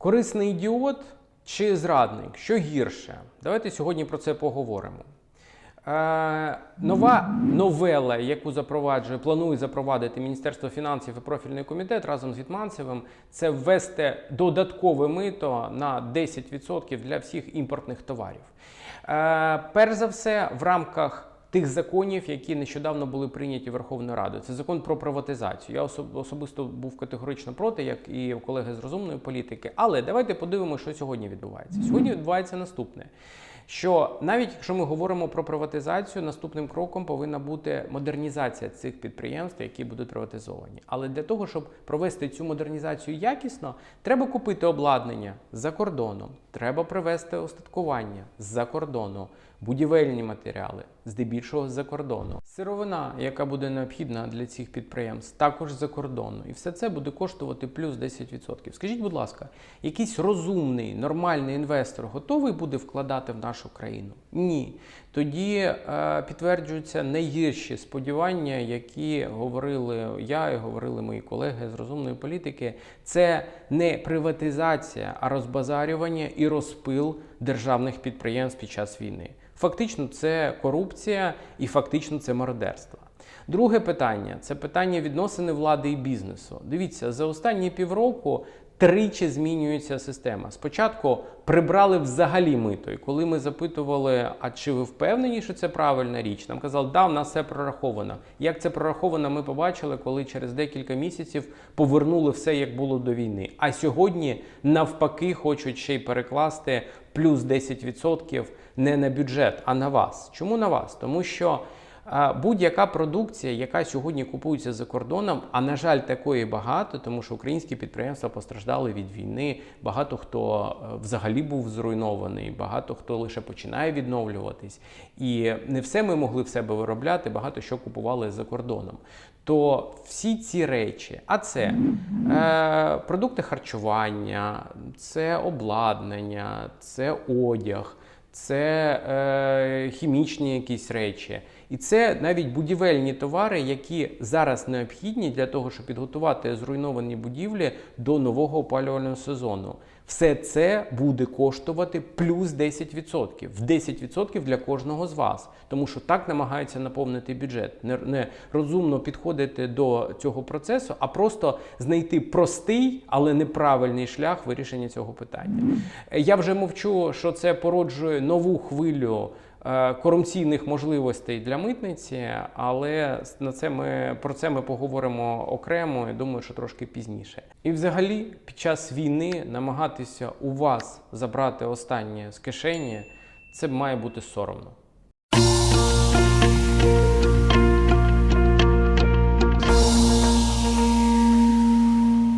Корисний ідіот чи зрадник? Що гірше? Давайте сьогодні про це поговоримо. Е, нова новела, яку запроваджує, планує запровадити Міністерство фінансів і профільний комітет разом з Вітманцевим, це ввести додаткове мито на 10% для всіх імпортних товарів. Е, перш за все, в рамках тих законів, які нещодавно були прийняті Верховною Радою. Це закон про приватизацію. Я особисто був категорично проти, як і колеги з розумної політики. Але давайте подивимося, що сьогодні відбувається. Сьогодні відбувається наступне. Що навіть якщо ми говоримо про приватизацію, наступним кроком повинна бути модернізація цих підприємств, які будуть приватизовані. Але для того, щоб провести цю модернізацію якісно, треба купити обладнання за кордоном, треба привезти остаткування з-за кордону, будівельні матеріали, здебільшого з-за кордону. Сировина, яка буде необхідна для цих підприємств, також з-за кордону. І все це буде коштувати плюс 10%. Скажіть, будь ласка, якийсь розумний, нормальний інвестор готовий буде вкладати в нашу країну? Ні. Тоді е, підтверджуються найгірші сподівання, які говорили я і говорили мої колеги з розумної політики. Це не приватизація, а розбазарювання і розпил державних підприємств під час війни. Фактично, це корупція і фактично це мародерство. Друге питання це питання відносини влади і бізнесу. Дивіться, за останні півроку тричі змінюється система. Спочатку прибрали взагалі мито. І коли ми запитували, а чи ви впевнені, що це правильна річ, нам казали, да, в нас все прораховано. Як це прораховано, ми побачили, коли через декілька місяців повернули все, як було до війни. А сьогодні навпаки хочуть ще й перекласти плюс 10% не на бюджет, а на вас. Чому на вас? Тому що. Будь-яка продукція, яка сьогодні купується за кордоном, а на жаль, такої багато, тому що українські підприємства постраждали від війни. Багато хто е, взагалі був зруйнований, багато хто лише починає відновлюватись. І не все ми могли в себе виробляти, багато що купували за кордоном. То всі ці речі, а це е, продукти харчування, це обладнання, це одяг. Це е, хімічні якісь речі, і це навіть будівельні товари, які зараз необхідні для того, щоб підготувати зруйновані будівлі до нового опалювального сезону. Все це буде коштувати плюс 10%. В 10% для кожного з вас. Тому що так намагаються наповнити бюджет. Не, не розумно підходити до цього процесу, а просто знайти простий, але неправильний шлях вирішення цього питання. Я вже мовчу, що це породжує нову хвилю корупційних можливостей для митниці, але на це ми про це ми поговоримо окремо. Я думаю, що трошки пізніше. І взагалі, під час війни намагатися у вас забрати останнє з кишені, це має бути соромно.